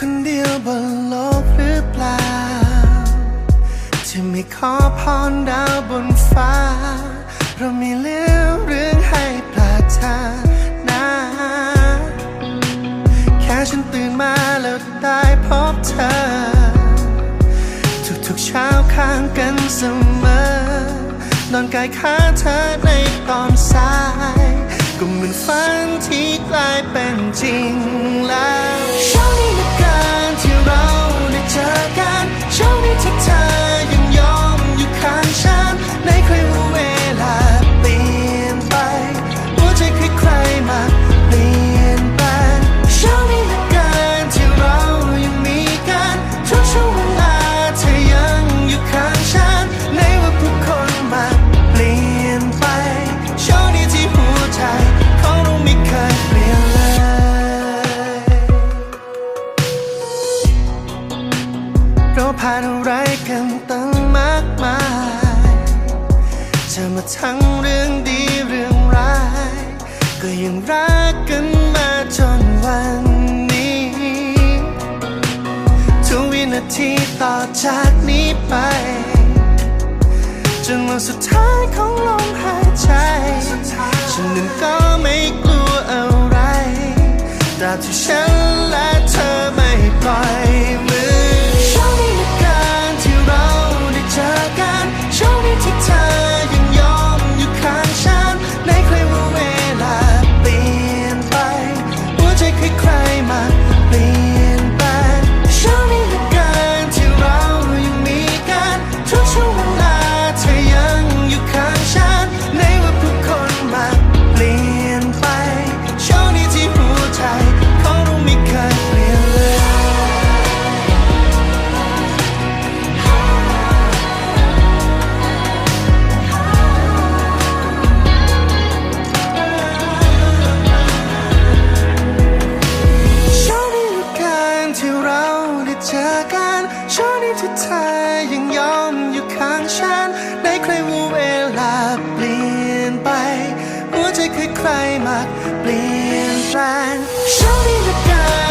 คนเดียวบนโลกหรือเปล่า ที่ไม่ขอพรดาวบนฟ้า เรามีเหลือเรื่องให้ปรารถนา แค่ฉันตื่นมาแล้วได้พบเธอ ทุกๆเช้าข้างกันเสมอนอนกายข้าเธอในตอนสายก็เหมือนฝันที่กลายเป็นจริงแล้ว ผ่านอะไรกันตั้งมากมายจะมาทั้งเรื่องดีเรื่องร้าย ก็ยังรักกันมาจนวันนี้ ทุกวินาทีต่อจากนี้ไป จนวันสุดท้ายของลมหายใจ ฉันนั้นก็ไม่กลัวอะไรตราบที่ฉันและ ใใครมาเปลี่ยนแปลงโชคดีเหลือเกิน